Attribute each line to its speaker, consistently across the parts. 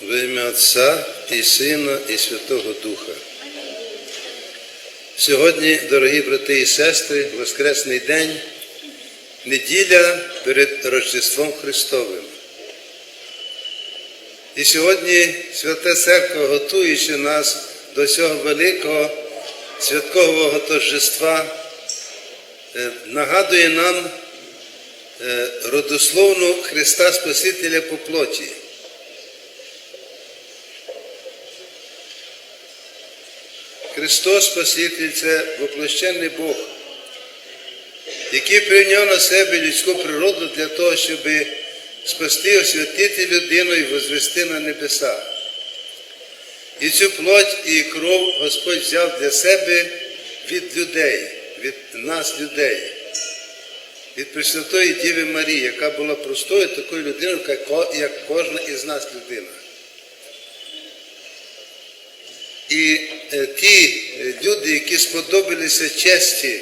Speaker 1: Во ім'я Отця і Сина, і Святого Духа. Сьогодні, дорогі брати і сестри, Воскресний день, неділя перед Рождеством Христовим. І сьогодні Свята Церква, готуючи нас до цього великого святкового торжества, е, нагадує нам е, родословну Христа Спасителя по плоті. Христос Спаситель це воплощений Бог, який прийняв на себе людську природу для того, щоб спасти, освятити людину і возвести на небеса. І цю плоть і кров Господь взяв для себе від людей, від нас, людей, від Пресвятої Діви Марії, яка була простою такою людиною, як кожна із нас людина. І е, ті е, люди, які сподобалися честі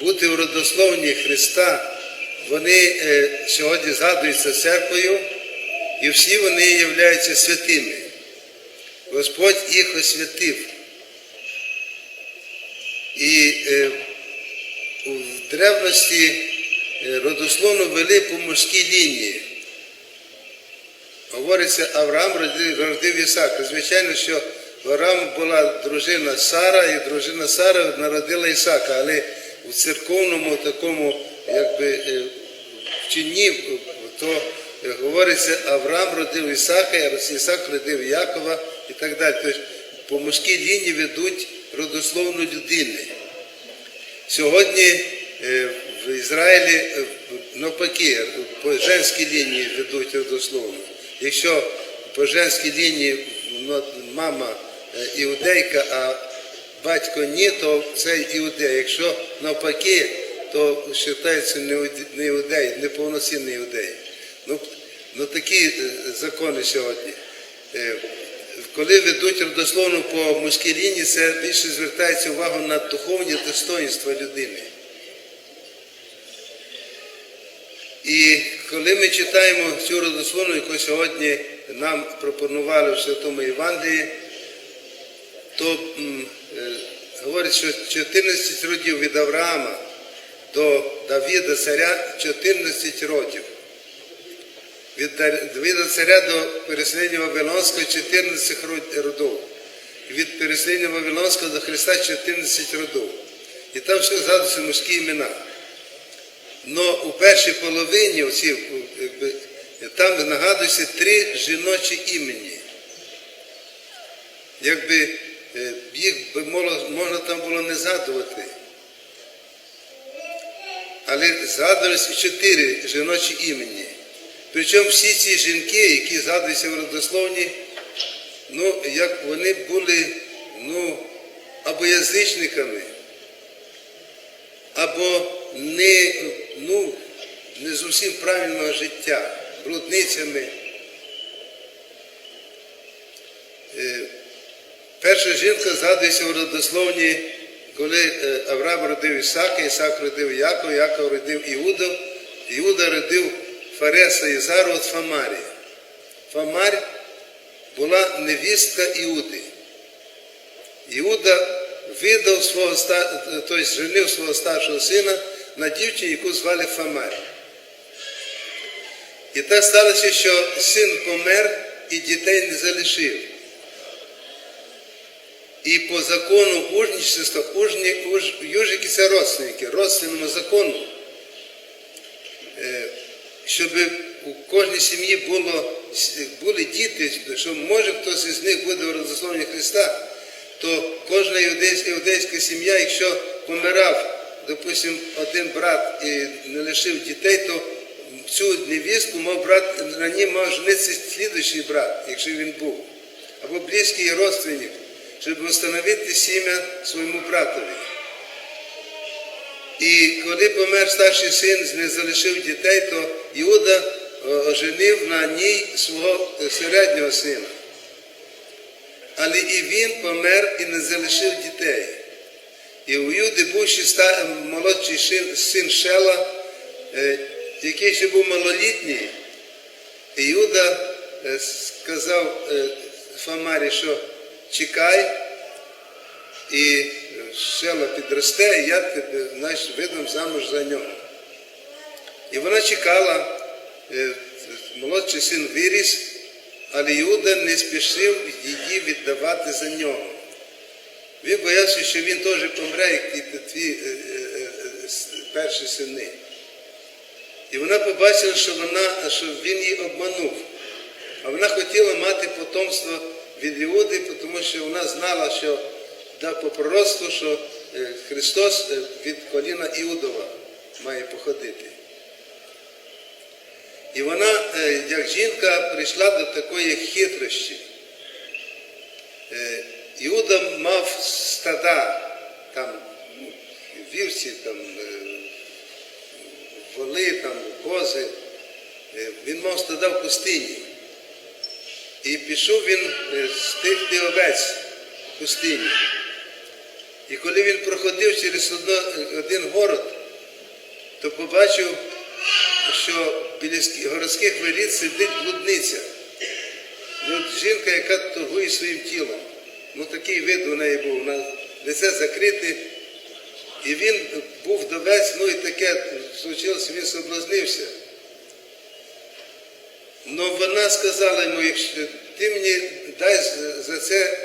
Speaker 1: бути в родословні Христа, вони е, сьогодні згадуються церквою, і всі вони являються святими. Господь їх освятив. І в древності родословно вели по мужській лінії. Говориться, Авраам родив Ісака. Звичайно, що в була дружина Сара, і дружина Сара народила Ісака, але в церковному такому якби, е, вченні, то е, говориться, Авраам родив Ісака, Ісак родив Якова і так далі. Тобто по мужській лінії ведуть родословну людини. Сьогодні е, в Ізраїлі е, навпаки по женській лінії ведуть родословну. Якщо по женській лінії мама е, іудейка, а батько ні, то це іудей. Якщо навпаки, то вважається не іудей, неповноцінний іудей. Ну, ну такі е, закони сьогодні. Е, Коли ведуть родословну по мужській лінії, це більше звертається увагу на духовні достоинства людини. І коли ми читаємо цю родословну, яку сьогодні нам пропонували в Святому Євангелії, то е, говорить, що 14 родів від Авраама до Давіда царя 14 родів. Від Давіда царя до переселення Вавилонського 14 родів. І від переселення Вавилонського до Христа 14 родів. І там ще згадуються мужські імена. Но у першій половині оці, там нагадується три жіночі імені. Якби їх би можна там було не згадувати. Але згадувалися чотири жіночі імені. Причому всі ці жінки, які згадуються в родословні, ну, як вони були ну, або язичниками, або не, ну, не зовсім правильного життя, блудницями. Перша жінка згадується в родословні, коли е, Авраам родив Ісака, Ісак родив Якова, Яков родив Іуду, Іуда родив Фареса і Зару від Фамарі. Фамарь була невістка Іуди. Іуда видав свого тобто женив свого старшого сина на дівчині, яку звали Фамарь. І так сталося, що син помер і дітей не залишив. І по закону ужничества, ужні, уж, южики це родственники, родственному закону, е, щоб у кожній сім'ї було, були діти, що може хтось із них буде в родословні Христа, то кожна іудейська, сім'я, якщо помирав, допустим, один брат і не лишив дітей, то цю невістку мав брат, на ній мав женитися слідуючий брат, якщо він був, або близький родственник, щоб встановити сім'я своєму братові. І коли помер старший син, не залишив дітей, то Іуда е, оженив на ній свого е, середнього сина. Але і він помер і не залишив дітей. І у Юди був ще молодший син- Шела, е, який ще був малолітній. І Юда е, сказав е, Фомарі, що чекай, і шела підросте, і я тебе знаєш, видам замуж за нього. І вона чекала, е, молодший син виріс, але Іуда не спішив її віддавати за нього. Він боявся, що він теж помре, як ті твій е, е, перші сини. І вона побачила, що, вона, що він її обманув. А вона хотіла мати потомство від Іуди, тому що вона знала, що да, по пророцтву, що е, Христос е, від коліна Іудова має походити. І вона, е, як жінка, прийшла до такої хитрощі. Іуда мав стада, там ну, вівці, там, воли, там, кози. Він мав стада в пустині. І пішов він е, стигти овець в пустині. І коли він проходив через один город, то побачив, що біля городських воріт сидить блудниця. І от жінка, яка торгує своїм тілом. Ну такий вид у неї був, вона лице закрите. І він був вдовець, ну і таке случилося, він соблазнився. Ну вона сказала йому, якщо ти мені дай за- це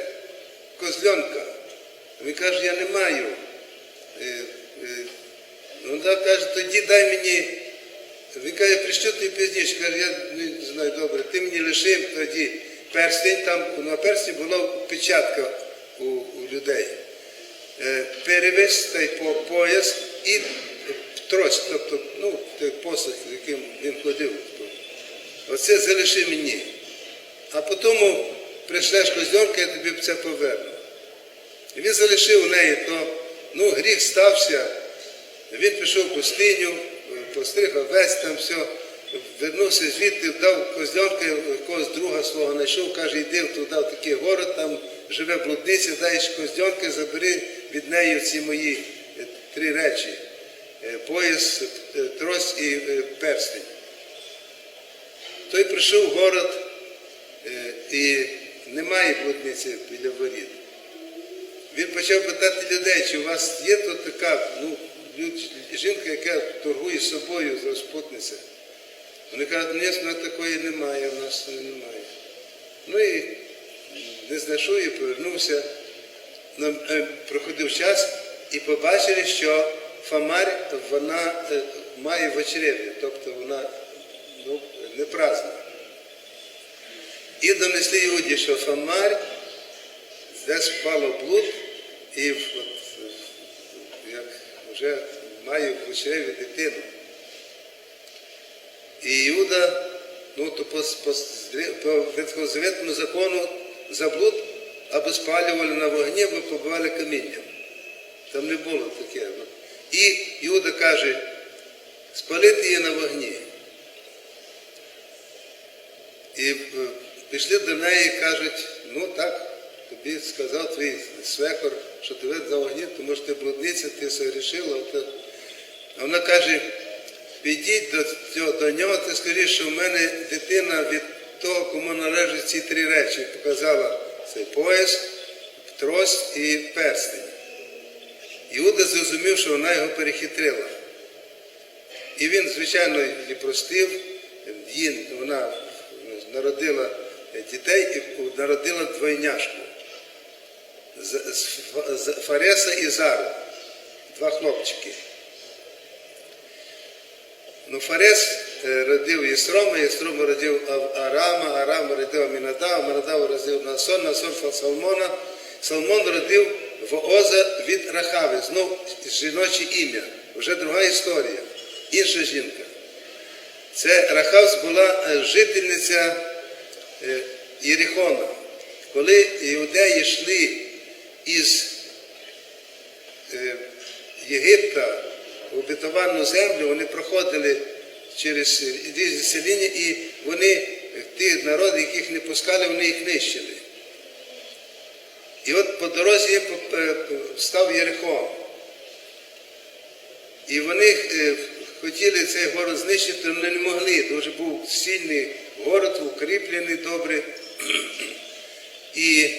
Speaker 1: козльонка. Він каже, я не маю. Е, е, Вона каже, тоді дай мені. Він каже, пришлю тобі пізніше. Каже, я не знаю добре, ти мені лиши тоді перстень, там на перстні була печатка у, у людей. Е, Перевес та й по пояс і трость, тобто, ну, той посох, яким він ходив. Оце залиши мені. А потім прийшлеш козьонка, я тобі це поверну. І він залишив у неї, то ну, гріх стався. Він пішов в пустиню, постриг овець там все, вернувся звідти, дав козльонка, якогось друга свого знайшов, каже, йди туди, в такий город, там живе блудниця, дай ж козльонки, забери від неї ці мої е, три речі. Е, Пояс, е, трость і перстень. Той прийшов в город і немає блудниці біля воріт. Він почав питати людей, чи у вас є тут така ну, жінка, яка торгує собою з розпутниця. Вони кажуть, ні, ну, такої немає, в нас немає. Ну і не знайшов і повернувся. Ну, е, Проходив час і побачили, що Фомарь вона е, має в очреві, тобто вона ну, не праздна. І донесли Іуді, що Фомарь десь впало блуд, і от, як вже має в очреві дитину. І Іуда, ну то по, по, по ветхозаветному закону за блуд або спалювали на вогні, або побивали камінням. Там не було таке. ну. І Іуда каже, спалити її на вогні. І е, пішли до неї і кажуть, ну так, тобі сказав твій свекор, що тебе за вогні, тому що ти блудниця, ти все рішила. А вона каже, підіть до, цього, до нього, ти скажи, що в мене дитина від того, кому належать ці три речі. Показала цей пояс, трость і перстень. Іуда зрозумів, що вона його перехитрила. І він, звичайно, її простив, її, вона народила дітей і народила двойняшку. З- Фареса і Зару. Два хлопчики. Ну, Фарес е, родив Єстрома, Єстром родив Арама, Арам родив Амінадав, Амінадав родив Насон, Насон Салмона, Салмон родив Вооза від Рахави, знов жіноче ім'я, вже друга історія, інша жінка. Це Рахавс була е, жительниця Єрихона. Коли іудеї йшли із е, Єгипта в обетовану землю, вони проходили через різні сеління, і вони, ті народи, яких не пускали, вони їх нищили. І от по дорозі е, став Єрихон. І вони е, хотіли цей город знищити, але не могли. Дуже був сильний город укріплений добре. І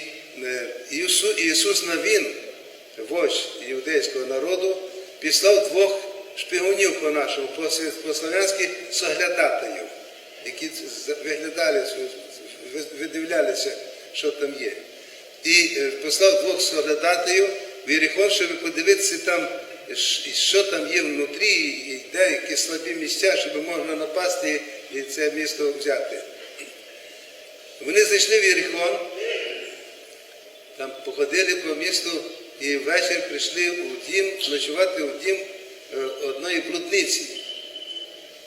Speaker 1: е, Ісу- Ісус Навін, вождь іудейського народу, післав двох шпигунів по нашому, по по-славянськи соглядатаїв, які виглядали, видивлялися, що там є. І е, послав двох соглядатаїв в щоб подивитися там, що там є внутрі, і де які слабі місця, щоб можна напасти і це місто взяти. Вони зайшли в Єрихон, там походили по місту і ввечері прийшли у дім, ночувати у дім е, одної блудниці,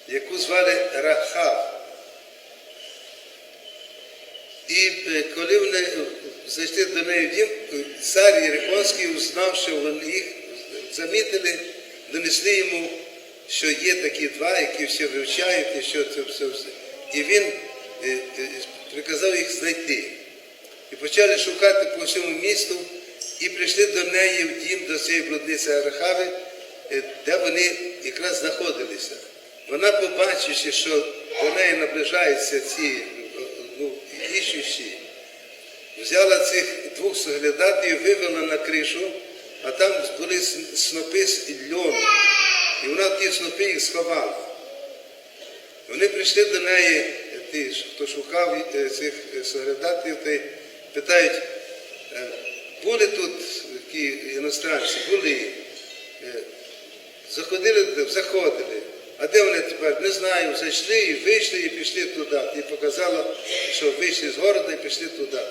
Speaker 1: яку звали Рахав. І е, коли вони е, зайшли до неї в дім, цар Єрихонський узнав, що вони їх замітили, донесли йому, що є такі два, які все вивчають, і що це все. все. І він е, е, приказав їх знайти. І почали шукати по всьому місту, і прийшли до неї в дім, до цієї блудниці Арахави, е, де вони якраз знаходилися. Вона, побачивши, що до неї наближаються ці ну, іщущі, взяла цих двох соглядатів, вивела на кришу, а там були снопи з льону. І вона ті снопи їх сховала. Вони прийшли до неї, ті, хто шукав е, цих е, соглядатів, та питають, е, були тут такі іностранці, були, е, заходили, заходили. А де вони тепер? Не знаю, зайшли і вийшли і пішли туди. І показала, що вийшли з города і пішли туди.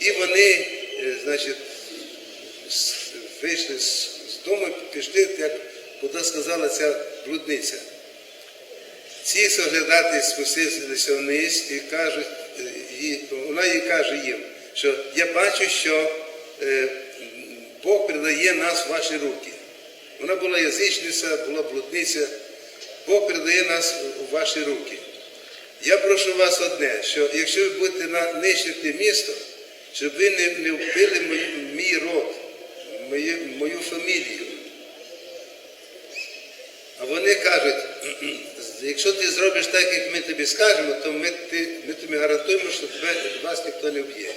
Speaker 1: І вони, е, значить, вийшли з, з дому пішли, як куди сказала ця блудниця. Ці соглядати спустилися вниз і кажуть, їй- вона їй каже їм, що я бачу, що е, Бог передає нас в ваші руки. Вона була язичниця, була блудниця. Бог передає нас у ваші руки. Я прошу вас одне, що якщо ви будете нищити місто, щоб ви не, не вбили мій, мій род, мою, мою фамілію. А вони кажуть, якщо ти зробиш так, як ми тобі скажемо, то ми, ти, ми тобі гарантуємо, що тебе, вас ніхто не вб'є.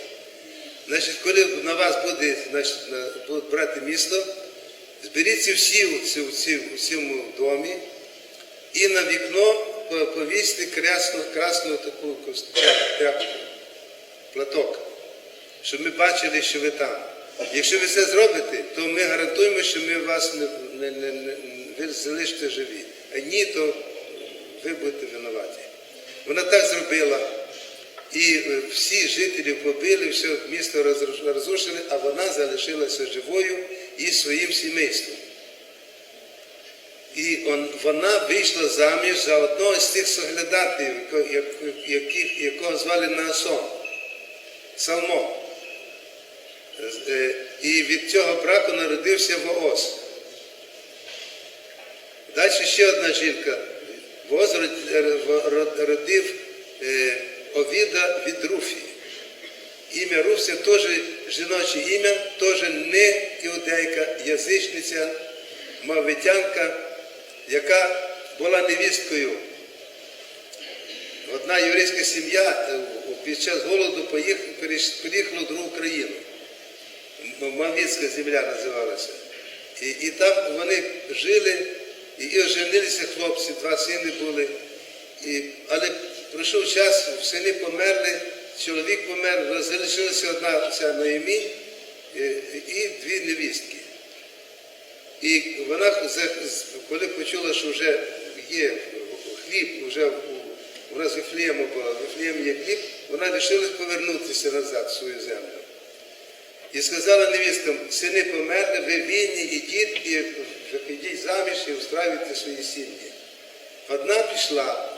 Speaker 1: Значить, коли на вас буде, значить, на- будуть брати місто, зберіться всі у цьому домі і на вікно по- повісьте красну, красну таку тряпку, платок, щоб ми бачили, що ви там. Якщо ви це зробите, то ми гарантуємо, що ми вас не, не, не, ви залишите живі. А ні, то ви будете винуваті. Вона так зробила. І е, всі жителі побили, все місто розрушили, а вона залишилася живою і своїм сімейством. І он, вона вийшла заміж за одного з тих соглядатів, якого звали Наасон, Салмон. Е, І від цього браку народився Воос. Далі ще одна жінка. Воз родив е, Овіда від Руфі. Ім'я Руфся теж жіноче ім'я, теж не іудейка, язичниця, мавитянка, яка була невісткою. Одна єврейська сім'я е, під час голоду поїх- перейш- переїхала в другу країну. М- земля називалася. І, і там вони жили, і, і оженилися хлопці, два сини були. І, але пройшов час, сини померли, чоловік помер, залишилася одна ця Ноємі е, і дві невістки. І вона, коли почула, що вже є хліб, вже у- нас Вифлеєму було, в є хліб, вона вирішила повернутися назад в свою землю. І сказала невісткам, сини померли, ви вільні, ідіть ідіть заміж і устраюйте свої сім'ї. Одна пішла,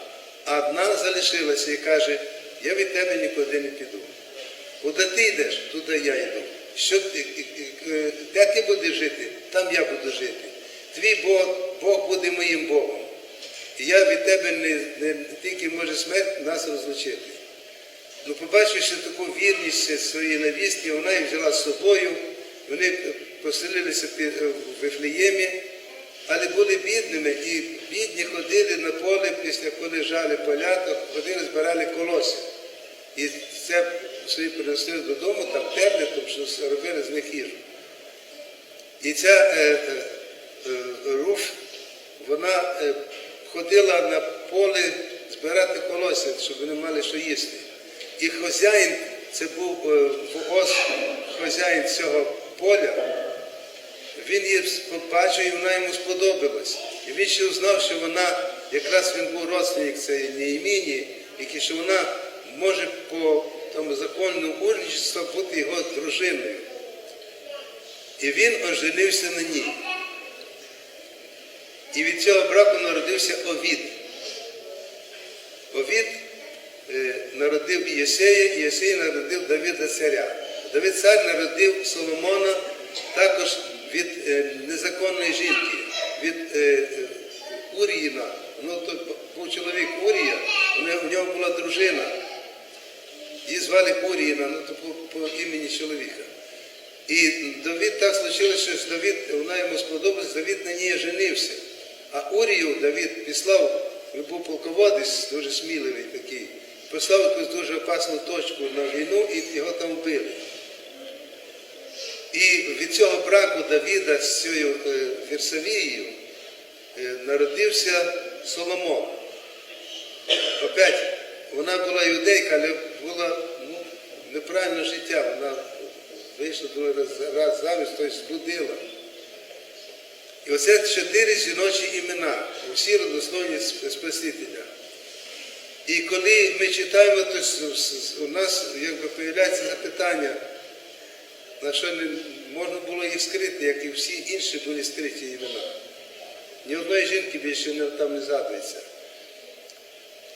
Speaker 1: а одна залишилася і каже, я від тебе нікуди не піду. Куди ти йдеш, туди я йду. Що ти, е, де ти будеш жити, там я буду жити. Твій Бог, Бог буде моїм Богом. І я від тебе не, не тільки може смерть нас розлучити. Ну, побачивши таку вірність своєї навістки, вона їх взяла з собою, вони поселилися в Вифлеємі, але були бідними, і бідні ходили на поле після коли жали поля, то ходили, збирали колоси. І це собі принесли додому, там терли, тому що робили з них їжу. І ця е, е, е, Руф, вона е, ходила на поле збирати колоси, щоб вони мали що їсти. І хазяїн, це був е, Бооз, хазяїн цього поля, він її побачив і вона йому сподобалась. І він ще узнав, що вона, якраз він був родственник цієї Неєміні, і що вона може по тому закону урничества бути його дружиною. І він оженився на ній. І від цього браку народився Овід. Овід народив Єсея, і Єсей народив Давида царя. Давид цар народив Соломона також від е, незаконної жінки, від е, е, Уріїна. Ну, то був чоловік Урія, у нього, була дружина. Її звали Уріїна, ну то по, по імені чоловіка. І Давид так случилося, що Давид, вона йому сподобалась, Давид на ній женився. А Урію Давид післав, він був полководець, дуже сміливий такий, послав якусь дуже опасну точку на війну і його там вбили. І від цього браку Давіда з цією е, Вірсавією е, народився Соломон. Опять, вона була юдейка, але була ну, неправильне життя. Вона вийшла другий раз, раз заміж, тобто зблудила. І оце чотири жіночі імена, усі родословні Спасителя. І коли ми читаємо, то у нас якби появляється запитання, на що не можна було їх скрити, як і всі інші були скриті імена. Ні одної жінки більше не, там не згадується.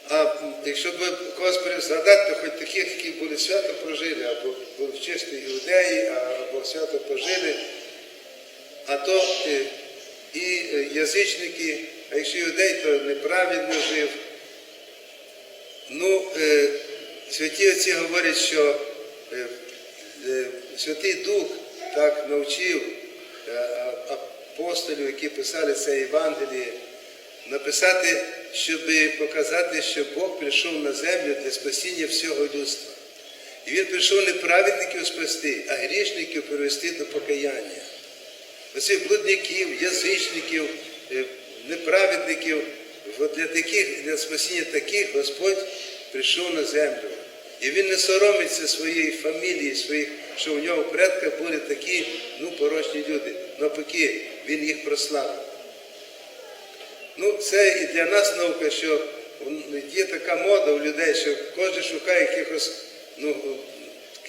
Speaker 1: А якщо б когось згадати, то хоч таких, які були свято прожили, або були в іудеї, або свято пожили, а то е, і е, язичники, а якщо іудей, то неправедно жив. Ну, е, святі отці говорять, що е, е, Святий Дух так навчив е, апостолів, які писали це Євангеліє, написати, щоб показати, що Бог прийшов на землю для спасіння всього людства. І Він прийшов не праведників спасти, а грішників привести до покаяння. Оцих блудників, язичників, е, неправедників, от для таких, для спасіння таких Господь прийшов на землю. І він не соромиться своєї фамілії, своїх, що у нього в були такі ну, порочні люди. Навпаки, він їх прославив. Ну, це і для нас наука, що є така мода у людей, що кожен шукає якихось ну,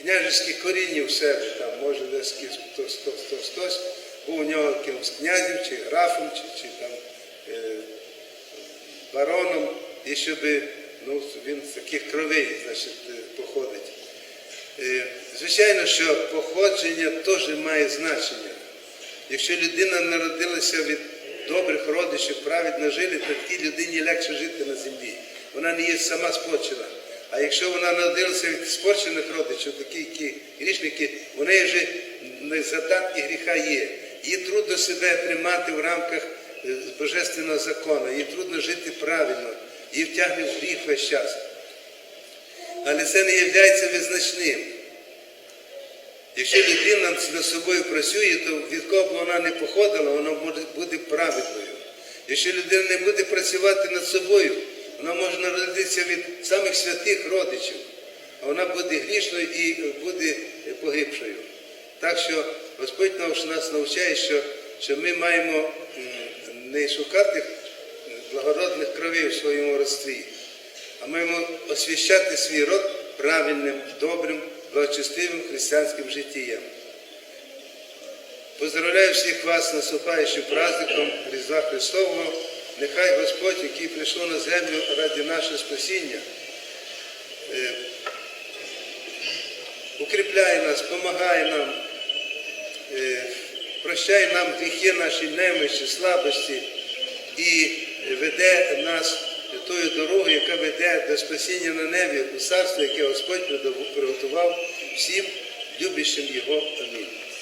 Speaker 1: княжеських коріннів в себе, там, може десь хтось, хтось, хтось, хтось, був у нього якимось князем, чи графом, чи, чи там е, бароном, і щоб ну, він з таких кровей значить, е, походить. Е, Звичайно, що походження теж має значення. Якщо людина народилася від добрих родичів, праведно жили, то такій людині легше жити на землі. Вона не є сама спочена. А якщо вона народилася від спорчених родичів, такі які грішники, в неї вже не задатки гріха є. Їй трудно себе тримати в рамках божественного закону, їй трудно жити правильно, її втягне в гріх весь час. Але це не є визначним. Якщо людина над собою працює, то від кого б вона не походила, вона бути праведною. Якщо людина не буде працювати над собою, вона може народитися від самих святих родичів, а вона буде грішною і буде погибшою. Так що Господь нас навчає, що, що ми маємо не шукати благородних кровей в своєму родстві, а маємо освящати свій род правильним, добрим, благочестивим християнським життям. Поздравляю всіх вас наступаючим праздником Різдва Христового. Нехай Господь, який прийшов на землю ради нашого спасіння, е, укріпляє нас, допомагає нам, прощає нам гріхи наші немощі, слабості і веде нас тою дорогою, яка веде до спасіння на небі, у царство, яке Господь приготував всім любящим Його. Амінь.